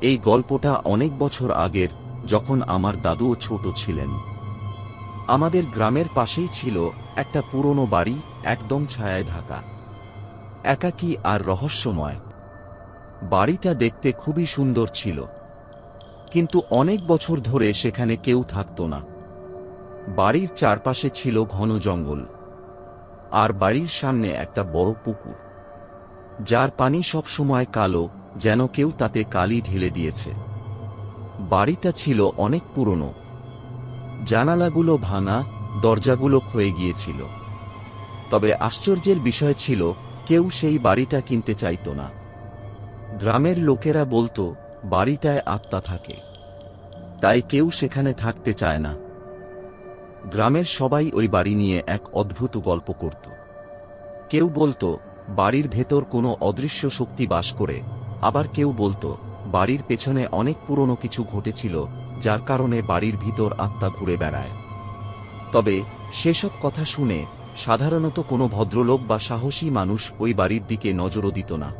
এই গল্পটা অনেক বছর আগের, যখন আমার দাদুও ছোট ছিলেন। আমাদের গ্রামের পাশেই ছিল একটা পুরনো বাড়ি, একদম ছায়ায় ঢাকা। একাকী আর রহস্যময়। বাড়িটা দেখতে খুবই সুন্দর ছিল। কিন্তু অনেক বছর ধরে সেখানে কেউ থাকত না। বাড়ির চারপাশে ছিল ঘন জঙ্গল। আর বাড়ির সামনে একটা বড় পুকুর। যার পানি সবসময় কালো যেন কেউ তাতে কালি ঢেলে দিয়েছে। বাড়িটা ছিল অনেক পুরনো। জানালাগুলো ভাঙা, দরজাগুলো ক্ষয়ে গিয়েছিল। তবে আশ্চর্যের বিষয় ছিল, কেউ সেই বাড়িটা কিনতে চাইত না। গ্রামের লোকেরা বলতো, বাড়িটায় আত্মা থাকে। তাই কেউ সেখানে থাকতে চায় না। গ্রামের সবাই ওই বাড়ি নিয়ে এক অদ্ভুত গল্প করত। কেউ বলতো, বাড়ির ভেতর কোনো অদৃশ্য শক্তি বাস করে। আবার কেউ বলতো, বাড়ির পেছনে অনেক পুরনো কিছু ঘটেছিল, যার কারণে বাড়ির ভিতর আত্মা ঘুরে বেড়ায়। তবে, সেসব কথা শুনে সাধারণত কোনো ভদ্রলোক বা সাহসী মানুষ ওই বাড়ির দিকে নজরও দিত না।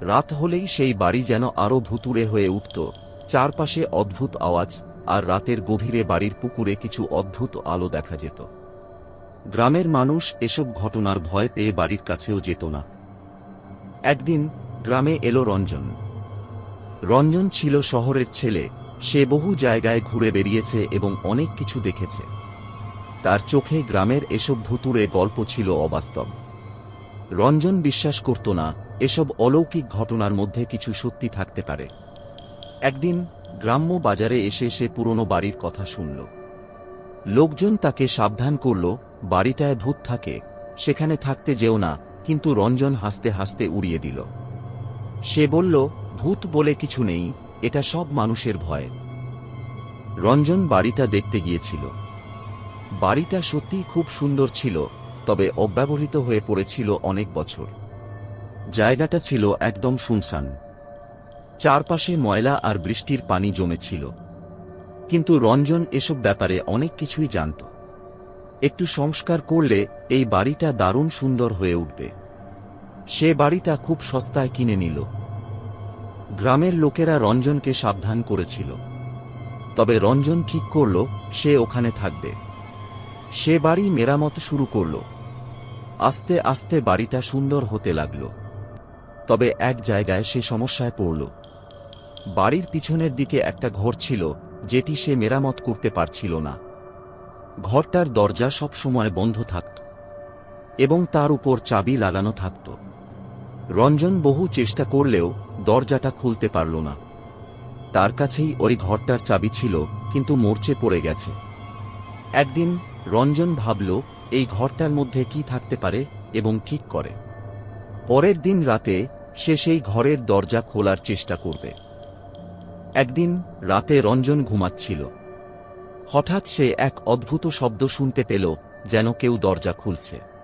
রাত হলেই সেই বাড়ি যেন আরও ভুতুড়ে হয়ে উঠত, চারপাশে অদ্ভুত আওয়াজ, আর রাতের গভীরে বাড়ির পুকুরে কিছু অদ্ভুত আলো দেখা যেত। গ্রামের মানুষ এসব ঘটনার ভয় পেয়ে বাড়ির কাছেও যেত না। একদিন গ্রামে এলো রঞ্জন। রঞ্জন ছিল শহরের ছেলে, সে বহু জায়গায় ঘুরে বেরিয়েছে এবং অনেক কিছু দেখেছে। তার চোখে গ্রামের এসব ভুতুরে গল্প ছিল অবাস্তব। রঞ্জন বিশ্বাস করত না, এসব অলৌকিক ঘটনার মধ্যে কিছু সত্যি থাকতে পারে। একদিন গ্রাম্য বাজারে এসে সে পুরনো বাড়ির কথা শুনল। লোকজন তাকে সাবধান করল, বাড়িটায় ভূত থাকে, সেখানে থাকতে যেও না, কিন্তু রঞ্জন হাসতে হাসতে উড়িয়ে দিল। সে বলল, ভূত বলে কিছু নেই, এটা সব মানুষের ভয়। রঞ্জন বাড়িটা দেখতে গিয়েছিল। বাড়িটা সত্যিই খুব সুন্দর ছিল, তবে অব্যবহৃত হয়ে পড়েছিল অনেক বছর। জায়গাটা ছিল একদম শুনশান। চারপাশে ময়লা আর বৃষ্টির পানি জমেছিল। কিন্তু রঞ্জন এসব ব্যাপারে অনেক কিছুই জানত। একটু সংস্কার করলে এই বাড়িটা দারুণ সুন্দর হয়ে উঠবে। সে বাড়িটা খুব সস্তায় কিনে নিল। গ্রামের লোকেরা রঞ্জনকে সাবধান করেছিল। তবে রঞ্জন ঠিক করল, সে ওখানে থাকবে। সে বাড়ি মেরামত শুরু করল। আস্তে আস্তে বাড়িটা সুন্দর হতে লাগল। তবে এক জায়গায় সে সমস্যায় পড়ল। বাড়ির পিছনের দিকে একটা ঘর ছিল, যেটি সে মেরামত করতে পারছিল না। ঘরটার দরজা সব সময় বন্ধ থাকত এবং তার উপর চাবি লাগানো থাকত। রঞ্জন বহু চেষ্টা করলেও দরজাটা খুলতে পারল না। তার কাছেই ওই ঘরটার চাবি ছিল, কিন্তু মরচে পড়ে গেছে। একদিন রঞ্জন ভাবল, এই ঘরটার মধ্যে কি থাকতে পারে এবং ঠিক করে। পরের দিন রাতে সে সেই ঘরের দরজা খোলার চেষ্টা করবে। একদিন রাতে রঞ্জন ঘুমাচ্ছিল। হঠাৎ সে এক অদ্ভুত শব্দ শুনতে পেল, যেন কেউ দরজা খুলছে।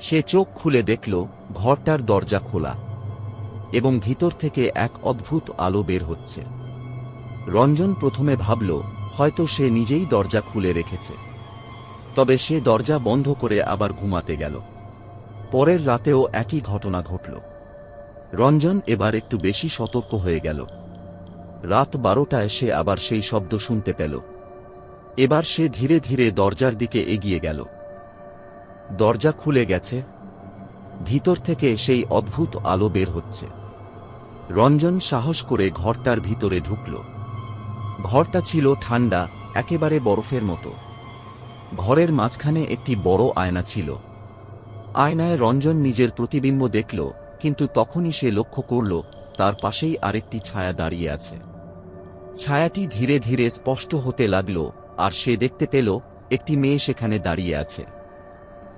সে চোখ খুলে দেখল, ঘরটার দরজা খোলা এবং ভিতর থেকে এক অদ্ভুত আলো বের হচ্ছে। রঞ্জন প্রথমে ভাবল, হয়তো সে নিজেই দরজা খুলে রেখেছে। তবে সে দরজা বন্ধ করে আবার ঘুমাতে গেল। পরের রাতেও একই ঘটনা ঘটল। রঞ্জন এবার একটু বেশি সতর্ক হয়ে গেল। রাত বারোটায় সে আবার সেই শব্দ শুনতে পেল। এবার সে ধীরে ধীরে দরজার দিকে এগিয়ে গেল। দরজা খুলে গেছে। ভিতর থেকে সেই অদ্ভুত আলো বের হচ্ছে। রঞ্জন সাহস করে ঘরটার ভিতরে ঢুকল। ঘরটা ছিল ঠান্ডা, একেবারে বরফের মতো। ঘরের মাঝখানে একটি বড় আয়না ছিল। আয়নায় রঞ্জন নিজের প্রতিবিম্ব দেখল, কিন্তু তখনই সে লক্ষ্য করল, তার পাশেই আরেকটি ছায়া দাঁড়িয়ে আছে। ছায়াটি ধীরে ধীরে স্পষ্ট হতে লাগল, আর সে দেখতে পেল, একটি মেয়ে সেখানে দাঁড়িয়ে আছে।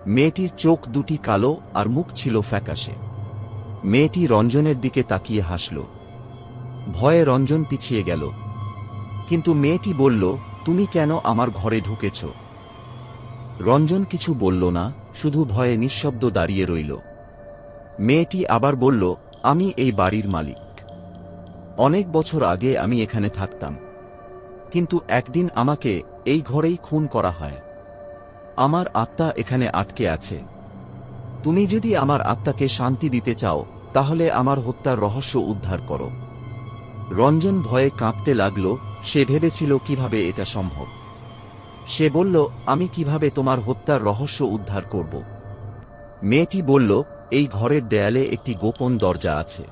মেয়েটির চোখ দুটি কালো আর মুখ ছিল ফ্যাকাশে। মেয়েটি রঞ্জনের দিকে তাকিয়ে হাসল। ভয়ে রঞ্জন পিছিয়ে গেল। কিন্তু মেয়েটি বলল, তুমি কেন আমার ঘরে ঢুকেছ? রঞ্জন কিছু বলল না, শুধু ভয়ে নিঃশব্দ দাঁড়িয়ে রইল। মেয়েটি আবার বলল, আমি এই বাড়ির মালিক। অনেক বছর আগে আমি এখানে থাকতাম। কিন্তু একদিন আমাকে এই ঘরেই খুন করা হয়। আমার আত্মা এখানে আটকে আছে। তুমি যদি আমার আত্মাকে শান্তি দিতে চাও, তাহলে আমার হত্যার রহস্য উদ্ধার করো। রঞ্জন ভয়ে কাঁপতে লাগল, সে ভেবেছিল কীভাবে এটা সম্ভব। সে বলল, আমি কীভাবে তোমার হত্যার রহস্য উদ্ধার করব? মেয়েটি বলল, এই ঘরের দেয়ালে একটি গোপন দরজা আছে।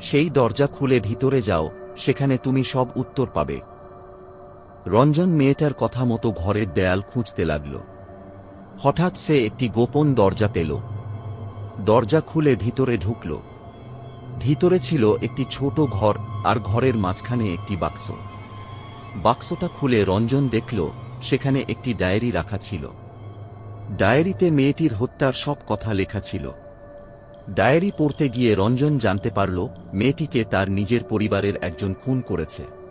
সেই দরজা খুলে ভিতরে যাও, সেখানে তুমি সব উত্তর পাবে। রঞ্জন মেয়েটার কথা মতো ঘরের দেয়াল খুঁজতে লাগল। হঠাৎ সে একটি গোপন দরজা পেল। দরজা খুলে ভিতরে ঢুকল। ভিতরে ছিল একটি ছোট ঘর আর ঘরের মাঝখানে একটি বাক্স। বাক্সটা খুলে রঞ্জন দেখল, সেখানে একটি ডায়েরি রাখা ছিল। ডায়েরিতে মেয়েটির হত্যার সব কথা লেখা ছিল। ডায়েরি পড়তে গিয়ে রঞ্জন জানতে পারল, মেয়েটিকে তার নিজের পরিবারের একজন খুন করেছে।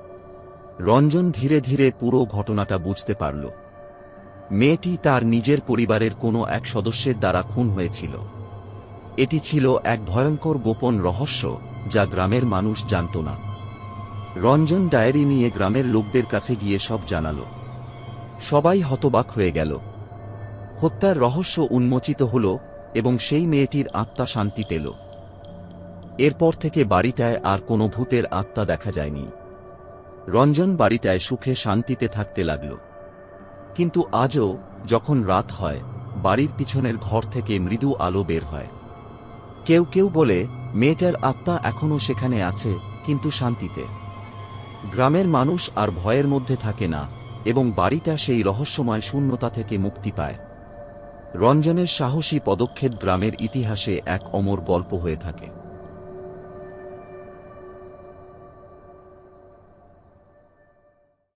রঞ্জন ধীরে ধীরে পুরো ঘটনাটা বুঝতে পারল। মেয়েটি তার নিজের পরিবারের কোনো এক সদস্যের দ্বারা খুন হয়েছিল। এটি ছিল এক ভয়ঙ্কর গোপন রহস্য যা গ্রামের মানুষ জানত না। রঞ্জন ডায়েরি নিয়ে গ্রামের লোকদের কাছে গিয়ে সব জানাল। সবাই হতবাক হয়ে গেল। হত্যার রহস্য উন্মোচিত হল এবং সেই মেয়েটির আত্মা শান্তি পেল। এরপর থেকে বাড়িটায় আর কোনো ভূতের আত্মা দেখা যায়নি। রঞ্জন বাড়িটায় সুখে শান্তিতে থাকতে লাগল। কিন্তু আজও যখন রাত হয়, বাড়ির পিছনের ঘর থেকে মৃদু আলো বের হয়। কেউ কেউ বলে, মেয়েটার আত্মা এখনও সেখানে আছে, কিন্তু শান্তিতে। গ্রামের মানুষ আর ভয়ের মধ্যে থাকে না, এবং বাড়িটা সেই রহস্যময় শূন্যতা থেকে মুক্তি পায়। রঞ্জনের সাহসী পদক্ষেপ গ্রামের ইতিহাসে এক অমর গল্প হয়ে থাকে।